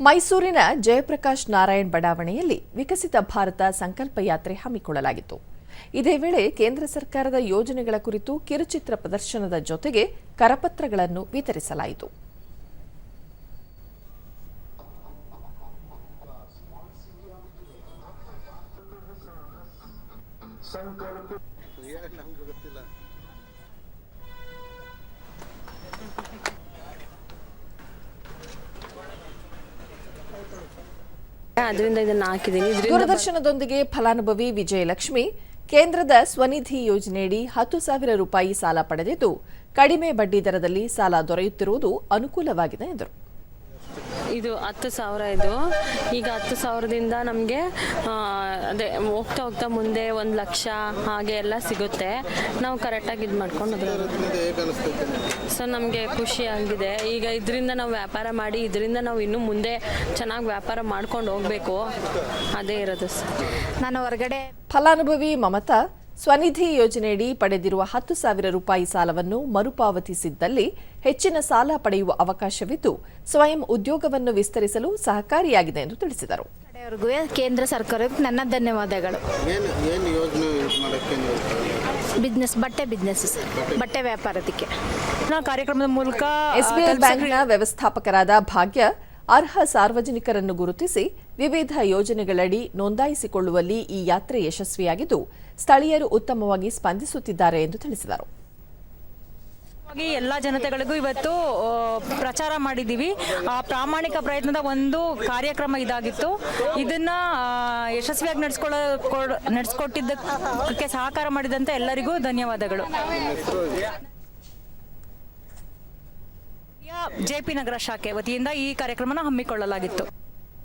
ಮೈಸೂರಿನ ಜಯಪ್ರಕಾಶ್ ನಾರಾಯಣ್ ಬಡಾವಣೆಯಲ್ಲಿ ವಿಕಸಿತ ಭಾರತ ಸಂಕಲ್ಪ ಯಾತ್ರೆ ಹಮ್ಮಿಕೊಳ್ಳಲಾಗಿತ್ತು. ಇದೇ ವೇಳೆ ಕೇಂದ್ರ ಸರ್ಕಾರದ ಯೋಜನೆಗಳ ಕುರಿತು ಕಿರುಚಿತ್ರ ಪ್ರದರ್ಶನದ ಜೊತೆಗೆ ಕರಪತ್ರಗಳನ್ನು ವಿತರಿಸಲಾಯಿತು. ಅದರಿಂದ ಇದನ್ನ ಹಾಕಿದ್ದೀನಿ. ದೂರದರ್ಶನದೊಂದಿಗೆ ಫಲಾನುಭವಿ ವಿಜಯಲಕ್ಷ್ಮಿ, ಕೇಂದ್ರದ ಸ್ವನಿಧಿ ಯೋಜನೆಯಡಿ ಹತ್ತು ಸಾವಿರ ರೂಪಾಯಿ ಸಾಲ ಪಡೆದಿದ್ದು, ಕಡಿಮೆ ಬಡ್ಡಿ ದರದಲ್ಲಿ ಸಾಲ ದೊರೆಯುತ್ತಿರುವುದು ಅನುಕೂಲವಾಗಿದೆ ಎಂದರು. ಇದು ಹತ್ತು ಸಾವಿರ ಇದು. ಈಗ ಹತ್ತು ಸಾವಿರದಿಂದ ನಮಗೆ ಅದೇ ಹೋಗ್ತಾ ಹೋಗ್ತಾ ಮುಂದೆ ಒಂದು ಲಕ್ಷ ಹಾಗೆ ಎಲ್ಲ ಸಿಗುತ್ತೆ. ನಾವು ಕರೆಕ್ಟಾಗಿ ಇದು ಮಾಡ್ಕೊಂಡು ಸೊ ನಮಗೆ ಖುಷಿ ಆಗಿದೆ. ಈಗ ಇದರಿಂದ ನಾವು ವ್ಯಾಪಾರ ಮಾಡಿ, ಇದರಿಂದ ನಾವು ಇನ್ನೂ ಮುಂದೆ ಚೆನ್ನಾಗಿ ವ್ಯಾಪಾರ ಮಾಡ್ಕೊಂಡು ಹೋಗಬೇಕು. ಅದೇ ಇರೋದು ಸರ್. ನಾನು ಹೊರಗಡೆ ಫಲಾನುಭವಿ ಮಮತಾ ಸ್ವನಿಧಿ ಯೋಜನೆಯಡಿ ಪಡೆದಿರುವ ಹತ್ತು ಸಾವಿರ ರೂಪಾಯಿ ಸಾಲವನ್ನು ಮರುಪಾವತಿಸಿದ್ದಲ್ಲಿ ಹೆಚ್ಚಿನ ಸಾಲ ಪಡೆಯುವ ಅವಕಾಶವಿದ್ದು ಸ್ವಯಂ ಉದ್ಯೋಗವನ್ನು ವಿಸ್ತರಿಸಲು ಸಹಕಾರಿಯಾಗಿದೆ ಎಂದು ತಿಳಿಸಿದರು. ಕೇಂದ್ರ ಸರ್ಕಾರಕ್ಕೆ ನನ್ನ ಧನ್ಯವಾದಗಳು. ಏನು ಏನು ಯೋಜನೆ ಯೂಸ್ ಮಾಡೋಕ್ಕೆ ನೀವು ಬಿಸ್ನೆಸ್ ಬಟ್ಟೆ ಬಿಸ್ನೆಸ್ ಬಟ್ಟೆ. ವ್ಯಾಪಾರದಕ್ಕೆ. ಕಾರ್ಯಕ್ರಮದ ಮೂಲಕ ಎಸ್ಬಿಐ ಬ್ಯಾಂಕ್ನ ವ್ಯವಸ್ಥಾಪಕರಾದ ಭಾಗ್ಯ ಅರ್ಹ ಸಾರ್ವಜನಿಕರನ್ನು ಗುರುತಿಸಿ ವಿವಿಧ ಯೋಜನೆಗಳಡಿ ನೋಂದಾಯಿಸಿಕೊಳ್ಳುವಲ್ಲಿ ಈ ಯಾತ್ರೆ ಯಶಸ್ವಿಯಾಗಿದ್ದು, ಸ್ಥಳೀಯರು ಉತ್ತಮವಾಗಿ ಸ್ಪಂದಿಸುತ್ತಿದ್ದಾರೆ ಎಂದು ತಿಳಿಸಿದರು. ಎಲ್ಲಾ ಜನತೆಗಳಿಗೂ ಇವತ್ತು ಪ್ರಚಾರ ಮಾಡಿದ್ದೀವಿ. ಆ ಪ್ರಾಮಾಣಿಕ ಪ್ರಯತ್ನದ ಒಂದು ಕಾರ್ಯಕ್ರಮ ಇದಾಗಿತ್ತು. ಇದನ್ನ ಯಶಸ್ವಿಯಾಗಿ ನಡೆಸ್ಕೊಳ್ಳೋ ನಡೆಸ್ಕೊಟ್ಟಿದ್ದಕ್ಕೆ ಸಹಕಾರ ಮಾಡಿದಂತ ಎಲ್ಲರಿಗೂ ಧನ್ಯವಾದಗಳು. ಜೆ ಪಿ ನಗರ ಶಾಖೆ ವತಿಯಿಂದ ಈ ಕಾರ್ಯಕ್ರಮನ ಹಮ್ಮಿಕೊಳ್ಳಲಾಗಿತ್ತು.